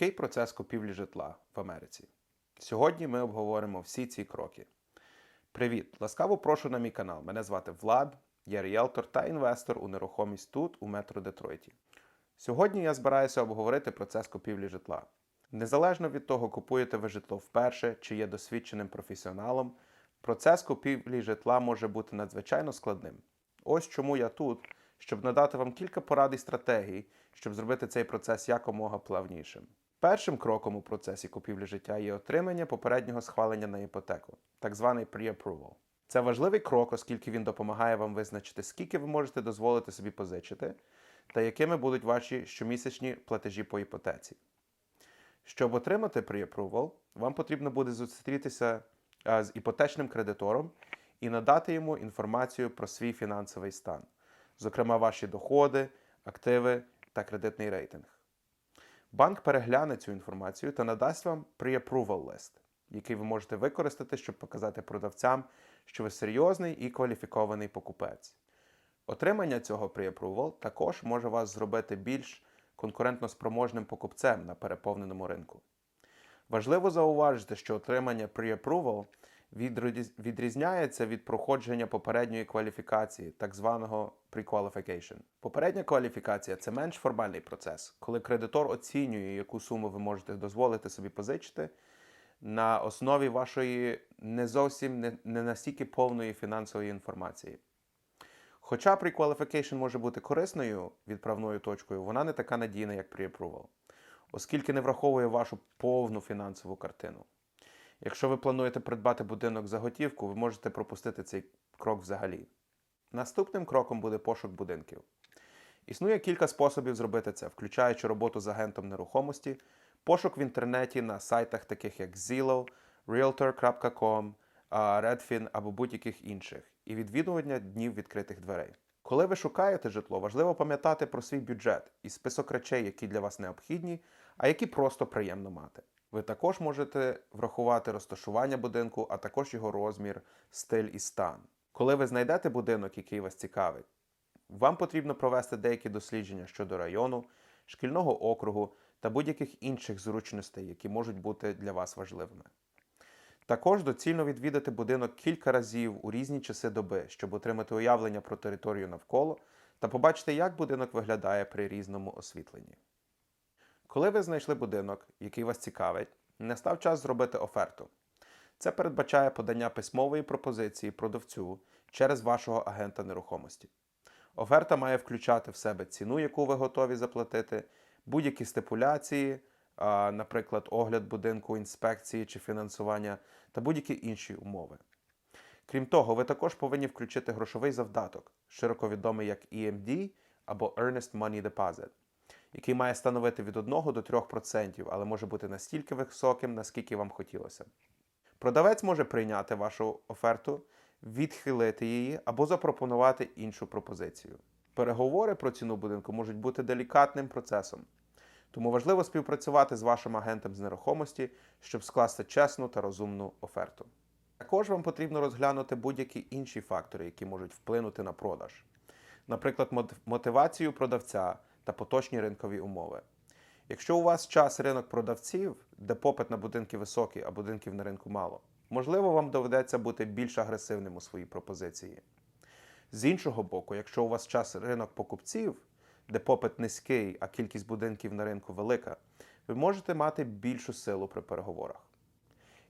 Який процес купівлі житла в Америці? Сьогодні ми обговоримо всі ці кроки. Привіт! Ласкаво прошу на мій канал. Мене звати Влад, я ріелтор та інвестор у нерухомість тут, у метро Детройті. Сьогодні я збираюся обговорити процес купівлі житла. Незалежно від того, купуєте ви житло вперше чи є досвідченим професіоналом, процес купівлі житла може бути надзвичайно складним. Ось чому я тут, щоб надати вам кілька порад і стратегій, щоб зробити цей процес якомога плавнішим. Першим кроком у процесі купівлі життя є отримання попереднього схвалення на іпотеку, так званий pre-approval. Це важливий крок, оскільки він допомагає вам визначити, скільки ви можете дозволити собі позичити, та якими будуть ваші щомісячні платежі по іпотеці. Щоб отримати pre-approval, вам потрібно буде зустрітися з іпотечним кредитором і надати йому інформацію про свій фінансовий стан, зокрема ваші доходи, активи та кредитний рейтинг. Банк перегляне цю інформацію та надасть вам pre-approval list, який ви можете використати, щоб показати продавцям, що ви серйозний і кваліфікований покупець. Отримання цього pre-approval також може вас зробити більш конкурентноспроможним покупцем на переповненому ринку. Важливо зауважити, що отримання pre-approval відрізняється від проходження попередньої кваліфікації, так званого pre-qualification. Попередня кваліфікація це менш формальний процес, коли кредитор оцінює, яку суму ви можете дозволити собі позичити на основі вашої не зовсім не, не настільки повної фінансової інформації. Хоча pre-qualification може бути корисною відправною точкою, вона не така надійна, як pre-approval, оскільки не враховує вашу повну фінансову картину. Якщо ви плануєте придбати будинок за готівку, ви можете пропустити цей крок взагалі. Наступним кроком буде пошук будинків. Існує кілька способів зробити це, включаючи роботу з агентом нерухомості, пошук в інтернеті на сайтах, таких як Zillow, Realtor.com, Redfin або будь-яких інших, і відвідування днів відкритих дверей. Коли ви шукаєте житло, важливо пам'ятати про свій бюджет і список речей, які для вас необхідні, а які просто приємно мати. Ви також можете врахувати розташування будинку, а також його розмір, стиль і стан. Коли ви знайдете будинок, який вас цікавить, вам потрібно провести деякі дослідження щодо району, шкільного округу та будь-яких інших зручностей, які можуть бути для вас важливими. Також доцільно відвідати будинок кілька разів у різні часи доби, щоб отримати уявлення про територію навколо та побачити, як будинок виглядає при різному освітленні. Коли ви знайшли будинок, який вас цікавить, настав час зробити оферту. Це передбачає подання письмової пропозиції продавцю через вашого агента нерухомості. Оферта має включати в себе ціну, яку ви готові заплатити, будь-які стипуляції, наприклад, огляд будинку, інспекції чи фінансування та будь-які інші умови. Крім того, ви також повинні включити грошовий завдаток, широко відомий як EMD або Earnest Money Deposit, який має становити від 1 до 3%, але може бути настільки високим, наскільки вам хотілося. Продавець може прийняти вашу оферту, відхилити її або запропонувати іншу пропозицію. Переговори про ціну будинку можуть бути делікатним процесом, тому важливо співпрацювати з вашим агентом з нерухомості, щоб скласти чесну та розумну оферту. Також вам потрібно розглянути будь-які інші фактори, які можуть вплинути на продаж, наприклад, мотивацію продавця та поточні ринкові умови. Якщо у вас час ринок продавців, де попит на будинки високий, а будинків на ринку мало, можливо, вам доведеться бути більш агресивним у своїй пропозиції. З іншого боку, якщо у вас час ринок покупців, де попит низький, а кількість будинків на ринку велика, ви можете мати більшу силу при переговорах.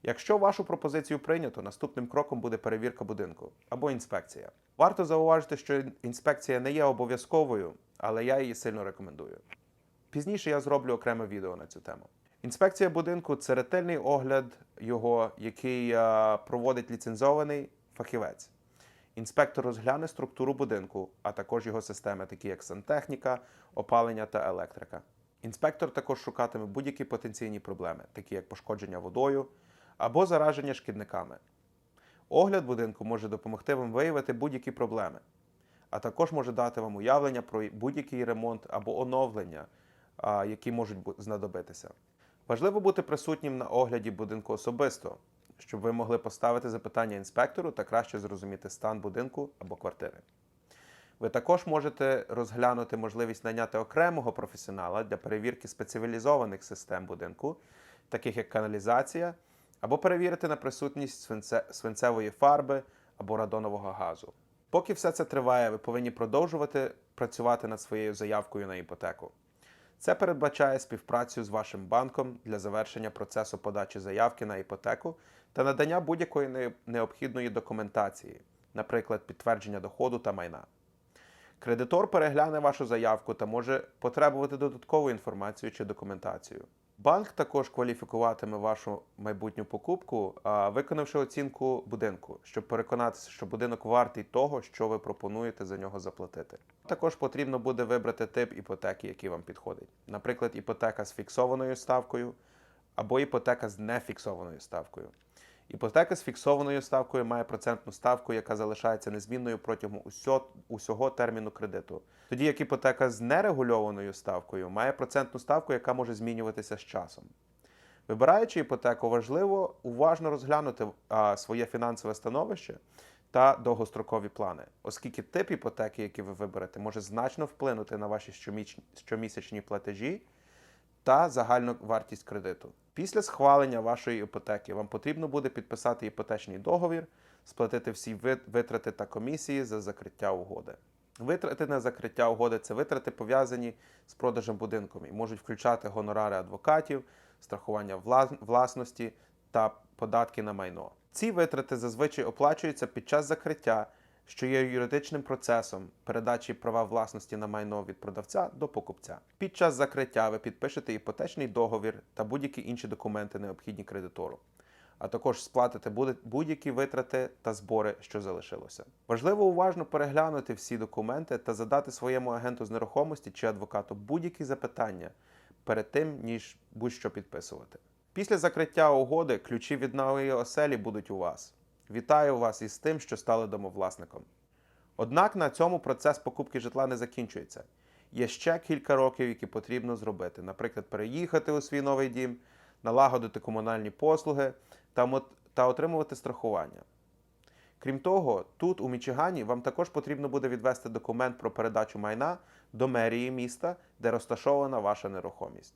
Якщо вашу пропозицію прийнято, наступним кроком буде перевірка будинку або інспекція. Варто зауважити, що інспекція не є обов'язковою, але я її сильно рекомендую. Пізніше я зроблю окреме відео на цю тему. Інспекція будинку це ретельний огляд його, який е, проводить ліцензований фахівець. Інспектор розгляне структуру будинку, а також його системи, такі як сантехніка, опалення та електрика. Інспектор також шукатиме будь-які потенційні проблеми, такі як пошкодження водою або зараження шкідниками. Огляд будинку може допомогти вам виявити будь-які проблеми, а також може дати вам уявлення про будь-який ремонт або оновлення, які можуть знадобитися. Важливо бути присутнім на огляді будинку особисто, щоб ви могли поставити запитання інспектору та краще зрозуміти стан будинку або квартири. Ви також можете розглянути можливість наняти окремого професіонала для перевірки спеціалізованих систем будинку, таких як каналізація, або перевірити на присутність свинце- свинцевої фарби або радонового газу. Поки все це триває, ви повинні продовжувати працювати над своєю заявкою на іпотеку. Це передбачає співпрацю з вашим банком для завершення процесу подачі заявки на іпотеку та надання будь-якої необхідної документації, наприклад, підтвердження доходу та майна. Кредитор перегляне вашу заявку та може потребувати додаткову інформацію чи документацію. Банк також кваліфікуватиме вашу майбутню покупку, виконавши оцінку будинку, щоб переконатися, що будинок вартий того, що ви пропонуєте за нього заплатити. Також потрібно буде вибрати тип іпотеки, який вам підходить. Наприклад, іпотека з фіксованою ставкою або іпотека з нефіксованою ставкою. Іпотека з фіксованою ставкою має процентну ставку, яка залишається незмінною протягом усьо- усього терміну кредиту. Тоді як іпотека з нерегульованою ставкою має процентну ставку, яка може змінюватися з часом. Вибираючи іпотеку, важливо уважно розглянути а, своє фінансове становище та довгострокові плани, оскільки тип іпотеки, який ви виберете, може значно вплинути на ваші щомісячні платежі та загальну вартість кредиту. Після схвалення вашої іпотеки вам потрібно буде підписати іпотечний договір, сплатити всі витрати та комісії за закриття угоди. Витрати на закриття угоди це витрати пов'язані з продажем будинком і можуть включати гонорари адвокатів, страхування власності та податки на майно. Ці витрати зазвичай оплачуються під час закриття, що є юридичним процесом передачі права власності на майно від продавця до покупця. Під час закриття ви підпишете іпотечний договір та будь-які інші документи, необхідні кредитору, а також сплатите будь-які витрати та збори, що залишилося. Важливо уважно переглянути всі документи та задати своєму агенту з нерухомості чи адвокату будь-які запитання перед тим, ніж будь-що підписувати. Після закриття угоди ключі від нової оселі будуть у вас. Вітаю вас із тим, що стали домовласником. Однак на цьому процес покупки житла не закінчується. Є ще кілька років, які потрібно зробити, наприклад, переїхати у свій новий дім, налагодити комунальні послуги та, отримувати страхування. Крім того, тут, у Мічигані, вам також потрібно буде відвести документ про передачу майна до мерії міста, де розташована ваша нерухомість.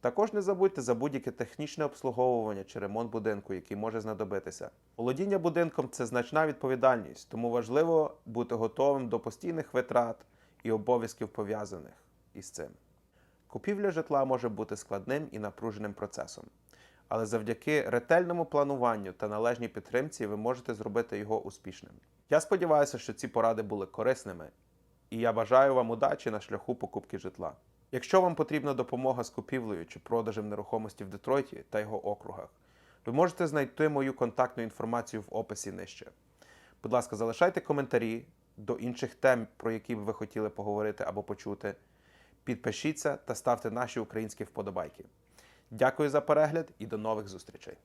Також не забудьте за будь-яке технічне обслуговування чи ремонт будинку, який може знадобитися. Володіння будинком це значна відповідальність, тому важливо бути готовим до постійних витрат і обов'язків пов'язаних із цим. Купівля житла може бути складним і напруженим процесом, але завдяки ретельному плануванню та належній підтримці ви можете зробити його успішним. Я сподіваюся, що ці поради були корисними, і я бажаю вам удачі на шляху покупки житла. Якщо вам потрібна допомога з купівлею чи продажем нерухомості в Детройті та його округах, ви можете знайти мою контактну інформацію в описі нижче. Будь ласка, залишайте коментарі до інших тем, про які б ви хотіли поговорити або почути. Підпишіться та ставте наші українські вподобайки. Дякую за перегляд і до нових зустрічей!